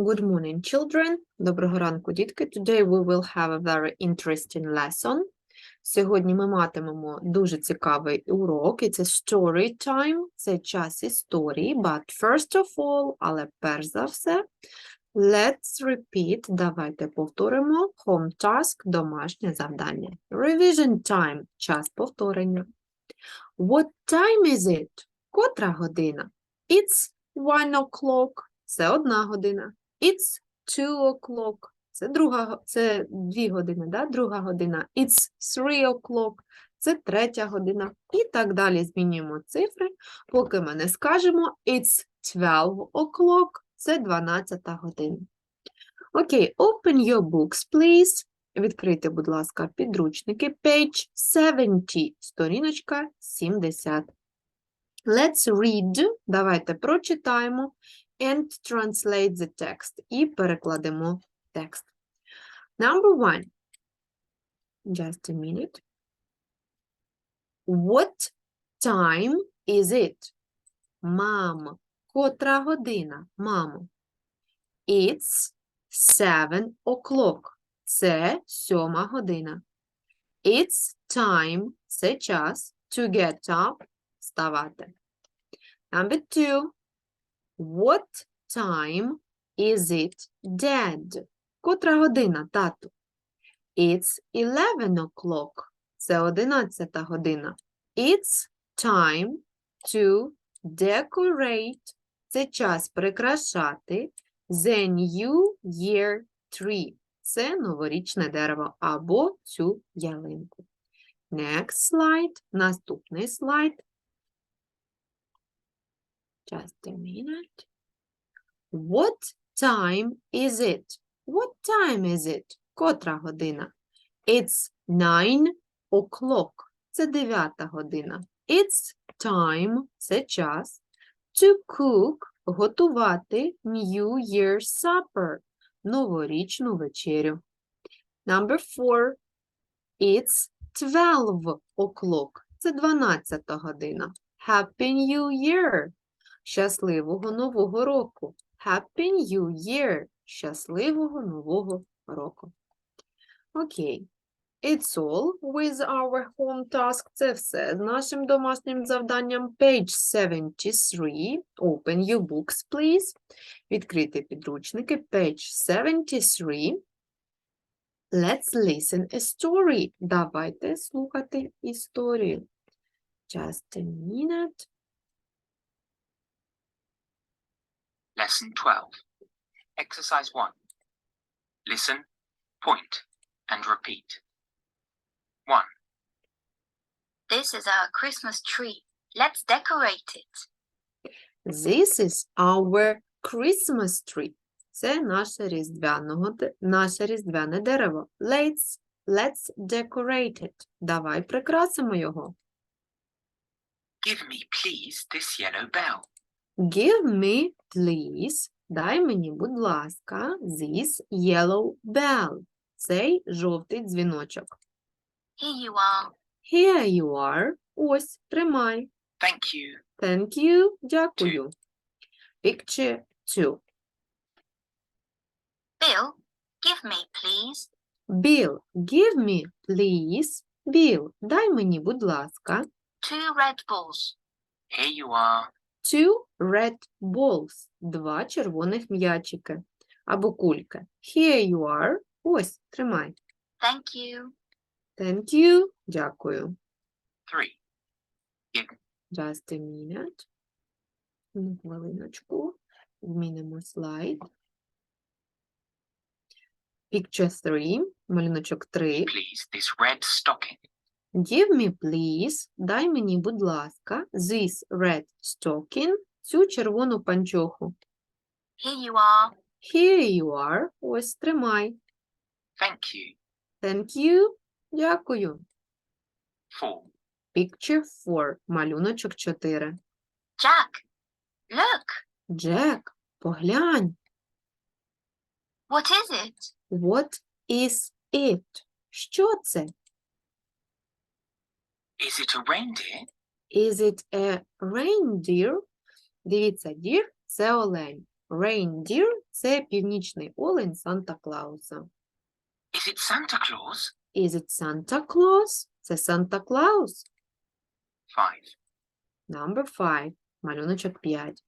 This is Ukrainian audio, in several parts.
Good morning, children. Доброго ранку, дітки. Today we will have a very interesting lesson. Сьогодні ми матимемо дуже цікавий урок, і це story time, це час історії, but first of all, але перш за все, let's repeat, давайте повторимо home task, домашнє завдання. Revision time, час повторення. What time is it? Котра година? It's one o'clock, це одна година. It's two o'clock. Це друга, це дві години, да? друга година. It's three o'clock. Це третя година. І так далі змінюємо цифри, поки ми не скажемо It's 12 o'clock. Це 12 година. Окей, open your books, please. Відкрийте, будь ласка, підручники. Page 70, сторіночка 70. Let's read. Давайте прочитаємо and translate the text. І перекладемо текст. Number one. Just a minute. What time is it? Мамо. Котра година, мамо? It's seven o'clock. Це сьома година. It's time. Це час. To get up. Вставати. Number two. What time is it, Dad? Котра година, тату? It's 11 o'clock. Це 11 година. It's time to decorate. Це час прикрашати the new year tree. Це новорічне дерево або цю ялинку. Next slide. Наступний слайд. Just a minute. What time is it? What time is it? Котра година? It's nine o'clock. Це дев'ята година. It's time. Це час. To cook. Готувати New Year supper. Новорічну вечерю. Number four. It's 12 o'clock. Це 12 година. Happy New Year. Щасливого Нового року. Happy New Year. Щасливого Нового року. Окей. It's all with our home task. Це все з нашим домашнім завданням. Page 73. Open your books, please. Відкрити підручники. Page 73. Let's listen a story. Давайте слухати історію. Just a minute. Lesson 12. Exercise 1. Listen, point, and repeat. 1, This is our Christmas tree. Let's decorate it. This is our Christmas tree. Це наше різдвяного, де- наше різдвяне дерево. Let's, let's decorate it. Давай прикрасимо його. Give me, please, this yellow bell. Give me, please, дай мені, будь ласка, this yellow bell. Цей жовтий дзвіночок. Here you are. Here you are. Ось, тримай. Thank you. Thank you. Дякую. Picture 2. Bill, give me, please. Bill, give me, please. Bill, дай мені, будь ласка, Two red balls. Here you are. Two red balls. Два червоних м'ячики або кульки. Here you are. Ось, тримай. Thank you. Thank you. Дякую. 3, Just a minute. Одну хвилиночку. Змінимо слайд. Picture 3. Малюночок 3. please, this red stocking. Give me, please. Дай мені, будь ласка, this red stocking, цю червону панчоху. Here you are. Here you are. Ось, тримай. Thank you. Thank you. Дякую. 4, Picture 4. Малюночок 4. Jack, look. Джек, поглянь. What is it? What is it? Що це? is it a reindeer? Is it a reindeer? Дивіться, deer – це олень. Reindeer – це північний олень Санта-Клауса. Is it Santa Claus? Is it Santa Claus? Це Санта-Клаус. Five. Number five. Малюночок 5.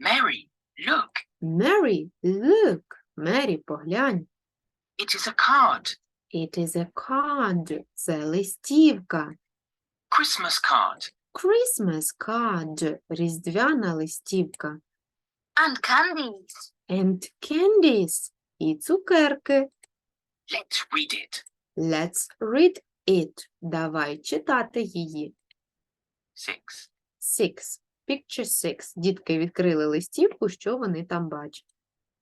Mary, look, Mary, look. Мері, поглянь. it is a card. It is a card. Це листівка. Christmas card. Christmas card. Різдвяна листівка. And candies. And candies. І цукерки. Let's read it. Let's read it. Давай читати її. Six. Six. Picture six. Дітки відкрили листівку, що вони там бачать.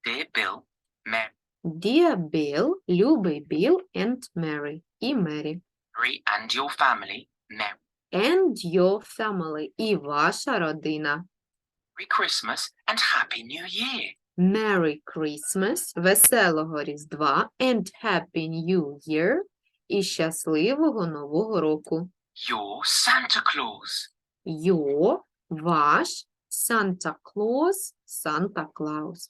Dear Bill, Mary Dear Bill, любий Біл and Mary. І Мері. and your family, Merry And your family. І ваша родина. Christmas and Happy New Year. Merry Christmas, веселого Різдва and Happy New Year і щасливого Нового року. Your Santa Claus. Your, ваш, Santa Claus, Santa Claus.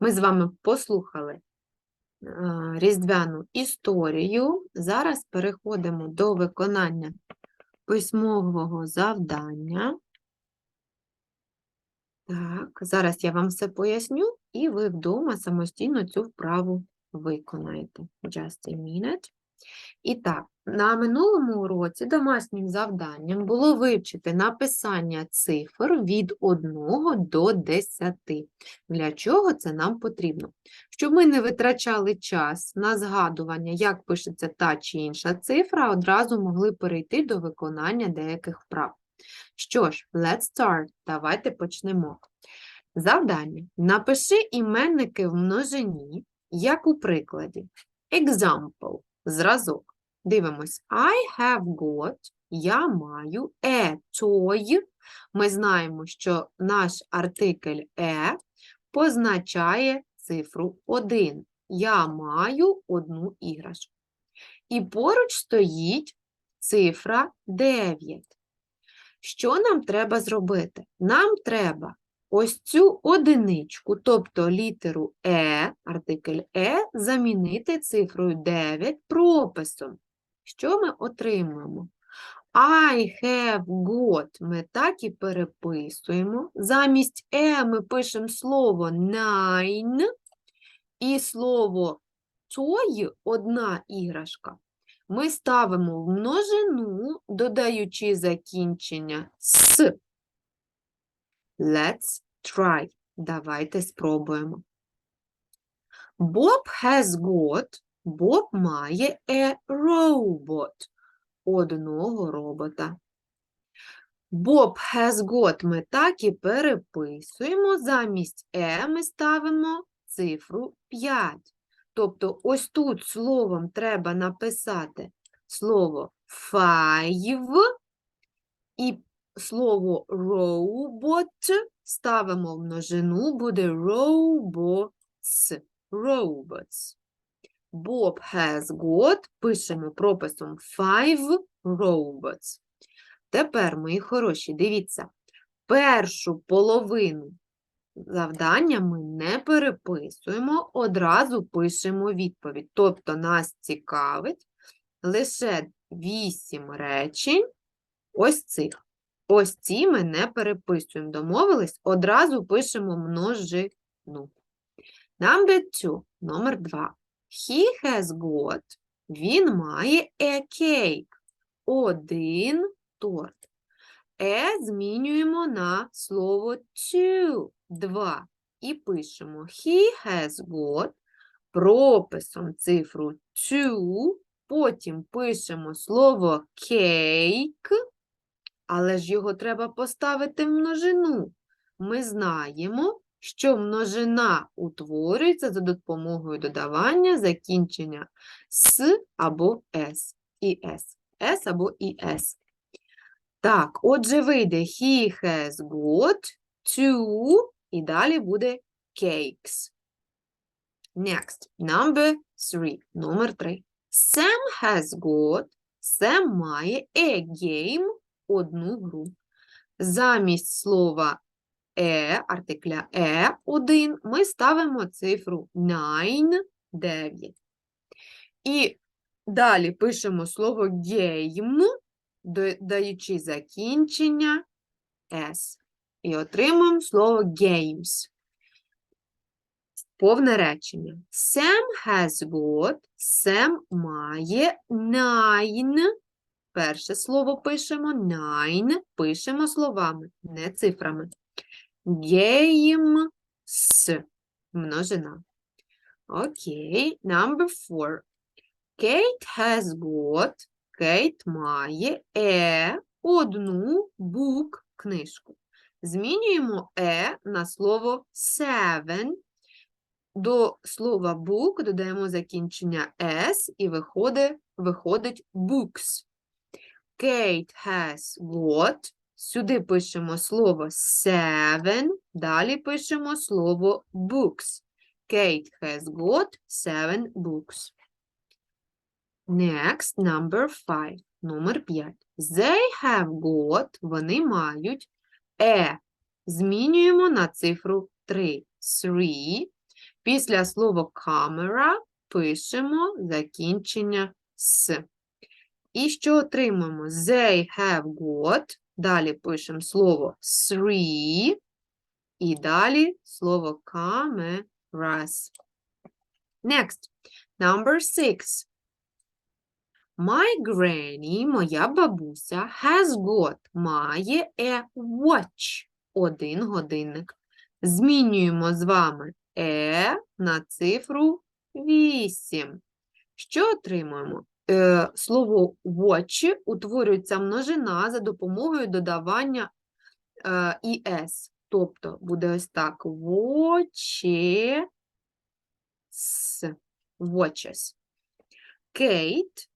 Ми з вами послухали е, різдвяну історію. Зараз переходимо до виконання письмового завдання. Так, зараз я вам все поясню, і ви вдома самостійно цю вправу виконаєте. Just a minute. І так, на минулому уроці домашнім завданням було вивчити написання цифр від 1 до 10. Для чого це нам потрібно? Щоб ми не витрачали час на згадування, як пишеться та чи інша цифра, одразу могли перейти до виконання деяких вправ. Що ж, let's start. Давайте почнемо. Завдання. Напиши іменники в множині, як у прикладі. Example. Зразок. Дивимось. I have got. Я маю a toy. Ми знаємо, що наш артикль e позначає цифру 1. Я маю одну іграшку. І поруч стоїть цифра 9. Що нам треба зробити? Нам треба ось цю одиничку, тобто літеру Е, артикль Е, замінити цифрою 9 прописом. Що ми отримуємо? I have got ми так і переписуємо. Замість Е ми пишемо слово nine і слово toy – одна іграшка. Ми ставимо в множину, додаючи закінчення с. Let's try. Давайте спробуємо. Bob has got. Боб має a robot. Одного робота. Bob has got ми так і переписуємо. Замість e ми ставимо цифру 5. Тобто ось тут словом треба написати слово five і слово robot ставимо в множину, буде robots. Robots. Bob has got, пишемо прописом five robots. Тепер, мої хороші, дивіться, першу половину завдання ми не переписуємо, одразу пишемо відповідь. Тобто нас цікавить лише 8 речень ось цих. Ось ці ми не переписуємо. Домовились? Одразу пишемо множину. Number two, номер 2. He has got. Він має a cake. Один торт. Е змінюємо на слово two. Два. І пишемо he has got прописом цифру two. Потім пишемо слово cake, але ж його треба поставити в множину. Ми знаємо, що множина утворюється за допомогою додавання закінчення с або с і с. С або і с. Так, отже, вийде he has got two, і далі буде cakes. Next, number three. Номер три. Sam has got, Sam має a game, одну гру. Замість слова е, артикля е, один, ми ставимо цифру nine, 9. І далі пишемо слово game, до- даючи закінчення s. І отримуємо слово games. Повне речення. Sam has got, Sam має nine. Перше слово пишемо nine, пишемо словами, не цифрами. Games, множина. Окей, number four. Kate has got, Kate має е, одну бук, книжку. Змінюємо е на слово seven. До слова book додаємо закінчення s і виходить, виходить books. Kate has got. Сюди пишемо слово seven, далі пишемо слово books. Kate has got seven books. Next, number five. Номер 5. They have got, вони мають е. Змінюємо на цифру 3. Three. Після слова camera пишемо закінчення с. І що отримуємо? They have got. Далі пишемо слово three. І далі слово cameras. Next. Number six. My granny, моя бабуся, has got, має a watch, один годинник. Змінюємо з вами е на цифру 8. Що отримуємо? Е, слово watch утворюється множина за допомогою додавання е, «es». Тобто буде ось так watches. Watches. Кейт.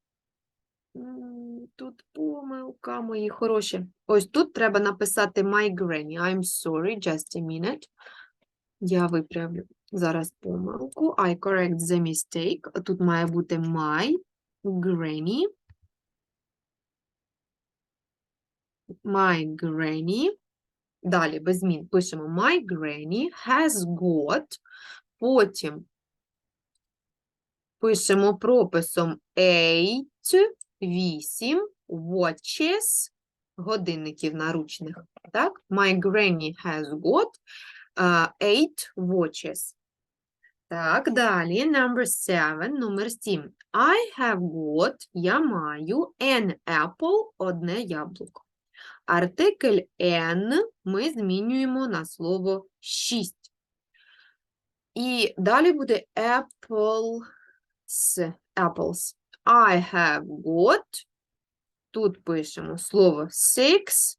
Тут помилка, мої хороші. Ось тут треба написати my granny. I'm sorry, just a minute. Я виправлю зараз помилку. I correct the mistake. Тут має бути my granny. My granny. Далі без змін пишемо my granny has got. Потім пишемо прописом 8, 8 watches, годинників наручних. Так? My granny has got uh, 8 watches. Так, далі, number 7, номер 7. I have got, я маю, an apple, одне яблуко. Артикль n ми змінюємо на слово 6. І далі буде apples, apples. I have got, тут пишемо слово six,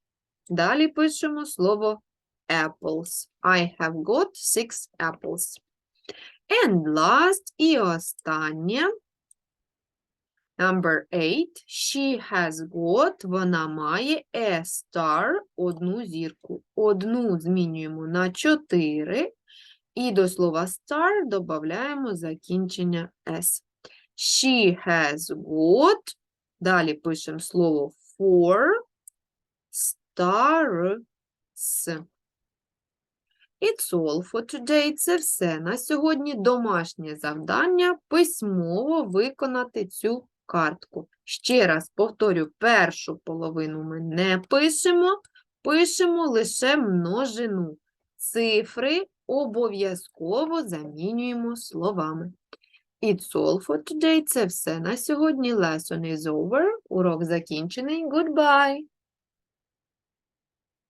далі пишемо слово apples. I have got six apples. And last і останнє. Number eight. She has got, вона має a star, одну зірку. Одну змінюємо на 4. І до слова star додаємо закінчення s. She has got, далі пишемо слово four, stars. It's all for today. Це все на сьогодні. Домашнє завдання письмово виконати цю картку. Ще раз повторю, першу половину ми не пишемо, пишемо лише множину. Цифри обов'язково замінюємо словами. It's all for today. Це все на сьогодні. Lesson is over. Урок закінчений. Goodbye!